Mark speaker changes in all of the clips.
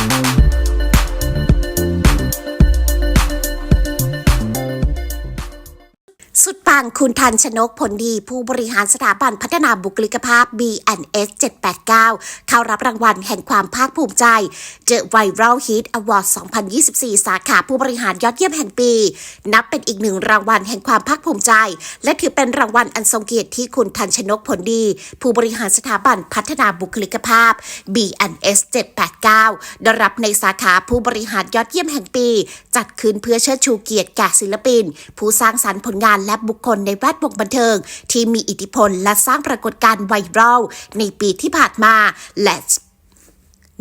Speaker 1: Thank สุดปังคุณทันชนกผลดี ผู้บริหารสถาบันพัฒนาบุคลิกภาพ B&S 789 เข้ารับรางวัลแห่งความภาคภูมิใจ The Viral Hit Award 2024 สาขาผู้บริหารยอดเยี่ยมแห่งปี นับเป็นอีกหนึ่งรางวัลแห่งความภาคภูมิใจ และถือเป็นรางวัลอันทรงเกียรติที่คุณทันชนกผลดี ผู้บริหารสถาบันพัฒนาบุคลิกภาพ B&S 789 ได้รับในสาขาผู้บริหารยอดเยี่ยมแห่งปี จัดขึ้นเพื่อเชิดชูเกียรติแก่ศิลปิน ผู้สร้างสรรค์ผลงานและบุคคลในแวดวงบันเทิง ที่มีอิทธิพลและสร้างปรากฏการณ์ไวรัลในปีที่ผ่านมาและ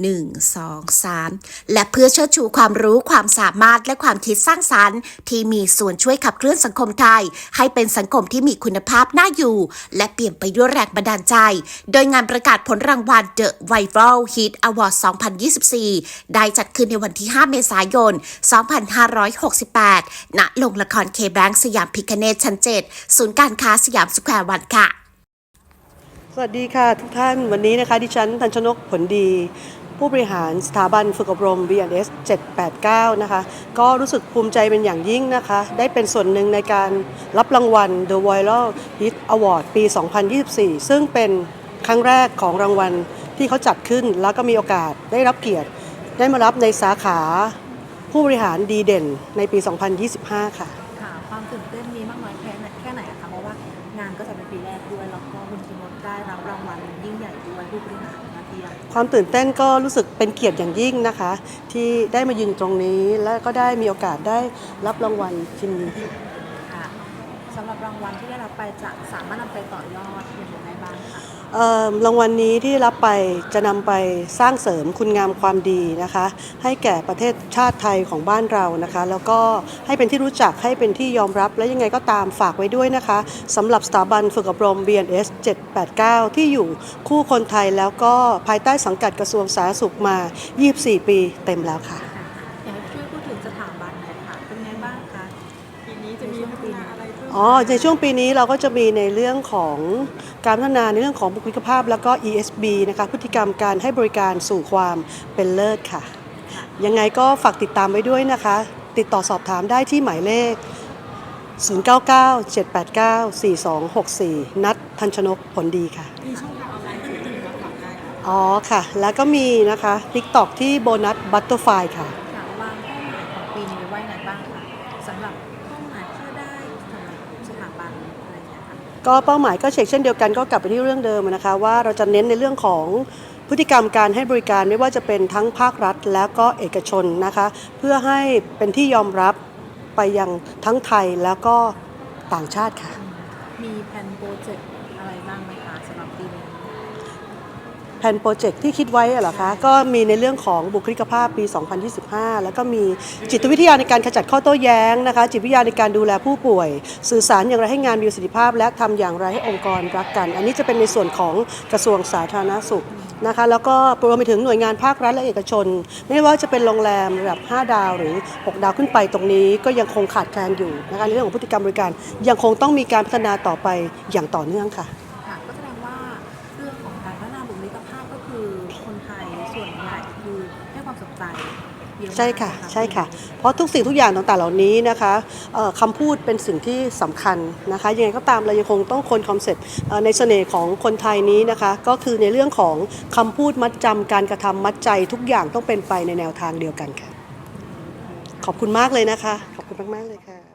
Speaker 1: 1 2 3 และเพื่อเชิดชูความรู้ความสามารถและความคิดสร้างสรรค์ ที่มีส่วนช่วยขับเคลื่อนสังคมไทย ให้เป็นสังคมที่มีคุณภาพน่าอยู่ และเปลี่ยนไปด้วยแรงบันดาลใจ โดยงานประกาศผลรางวัล The Viral Hit Award 2024 ได้จัดขึ้นในวันที่ 5 เมษายน 2568 ณ โรงละครเคแบงสยามพิคเนตชั้น 7 ศูนย์การค้าสยามสแควร์วันค่ะ
Speaker 2: สวัสดีค่ะทุกท่านวันนี้นะคะ ดิฉันทันชนกผลดี ผู้บริหารสถาบันฝึกอบรม B&S 789 นะคะ ก็รู้สึกภูมิใจเป็นอย่างยิ่งนะคะ ได้เป็นส่วนหนึ่งในการรับรางวัล The Viral Hit Award ปี 2024 ซึ่งเป็นครั้งแรกของรางวัลที่เขาจัดขึ้น แล้วก็มีโอกาสได้รับเกียรติ ได้มารับในสาขาผู้บริหารดีเด่นในปี 2025 ค่ะ
Speaker 3: ค่ะ ความตื่นเต้น แรกด้วยแล้วก็คุณชิมดได้รับรางวัลยิ่งใหญ่ด้วยผู้บริหารยอดเยี่ยม
Speaker 2: ความตื่นเต้นก็รู้สึกเป็นเกียรติอย่างยิ่งนะคะ ที่ได้มายืนตรงนี้และก็ได้มีโอกาสได้รับรางวัลชิ้นนี้
Speaker 3: ค่ะสำหรับรางวัลที่ได้รับไปจะสามารถนำไปต่อยอดอย่างไราง
Speaker 2: วัลนี้ที่รับไปจะนำไปสร้างเสริมคุณงามความดีนะคะ ให้แก่ประเทศชาติไทยของบ้านเรานะคะ แล้วก็ให้เป็นที่รู้จักให้เป็นที่ยอมรับและยังไงก็ตามฝากไว้ด้วยนะคะสำหรับสถาบันฝึกอบรม BNS 789 ที่อยู่คู่คนไทยแล้วก็ภายใต้สังกัดกระทรวงสาธารณสุขมา 24 ปีเต็มแล้วค่ะ
Speaker 3: ค่ะอยากให้ช่วยพูดถึงสถาบันหน่อยค่ะเป็นไงบ้างคะ ปีนี้จะมีพัฒนาอะไรเพิ่ม
Speaker 2: อ๋อในช่วงปีนี้เราก็จะมีในเรื่องของการพัฒนาในเรื่องของบุคลิกภาพ แล้วก็ ESB นะคะพฤติกรรมการให้บริการสู่ความเป็นเลิศค่ะ ยังไงก็ฝากติดตามไว้ด้วยนะคะ ติดต่อสอบถามได้ที่หมายเลข 0997894264 นัดทันชนกผลดีค่ะ
Speaker 3: มีช่องทางออนไลน์ที่ติดต่อฝากได้
Speaker 2: อ๋อค่ะ แล้วก็มีนะคะ TikTok ที่โบนัสบัตเตอร์ไฟค่ะ
Speaker 3: ค่ะวางเป้าหมายของปีนี้ไว้ไงบ้างคะ สำหรับเป้าหมายที่ได้สำหรับสถาบันอะไรอย่างเงี้ยค่ะ
Speaker 2: ก็เป้าหมายก็เช็คเช่นเดียวกันก็กลับไปที่เรื่องเดิมนะคะว่าเราจะเน้นในเรื่องของพฤติกรรมการให้บริการไม่ว่าจะเป็นทั้งภาครัฐแล้วก็เอกชนนะคะเพื่อให้เป็นที่ยอมรับไปยังทั้งไทยแล้วก็ต่างชาติค่ะ
Speaker 3: มีแผนโปรเจกต์อะไรบ้างไหม
Speaker 2: แผนโปรเจกต์ที่คิดไว้อะเหรอคะ ก็มีในเรื่องของบุคลิกภาพปี 2025 แล้วก็มีจิตวิทยาในการขจัดข้อโต้แย้งนะคะ จิตวิทยาในการดูแลผู้ป่วย สื่อสารอย่างไรให้งานมีประสิทธิภาพ และทำอย่างไรให้องค์กรรักกัน อันนี้จะเป็นในส่วนของกระทรวงสาธารณสุขนะคะแล้วก็รวมไปถึงหน่วยงานภาครัฐและเอกชน ไม่ว่าจะเป็นโรงแรมระดับ 5 ดาวหรือ 6 ดาวขึ้นไปตรงนี้ ก็ยังคงขาดแคลนอยู่นะคะในเรื่องของพฤติกรรมบริการ ยังคงต้องมีการพัฒนาต่อไปอย่างต่อเนื่องค่ะ
Speaker 3: ความสนใจเยอะมาก
Speaker 2: ใช่ค่ะ
Speaker 3: น
Speaker 2: ใช่ค่ะ เพราะทุกสิ่งทุกอย่างต่างๆเหล่านี้นะคะเอ่อคำพูดเป็นสิ่งที่สำคัญนะคะยังไงก็ตามเรายังคงต้องคนคอนเซ็ปต์เอ่อในเสน่ห์ของคนไทยนี้นะคะก็คือในเรื่องของคำพูดมัดจำการกระทำมัดใจทุกอย่างต้องเป็นไปในแนวทางเดียวกันค่ะ ขอบคุณมากเลยนะคะ ขอบคุณมากๆเลยค่ะ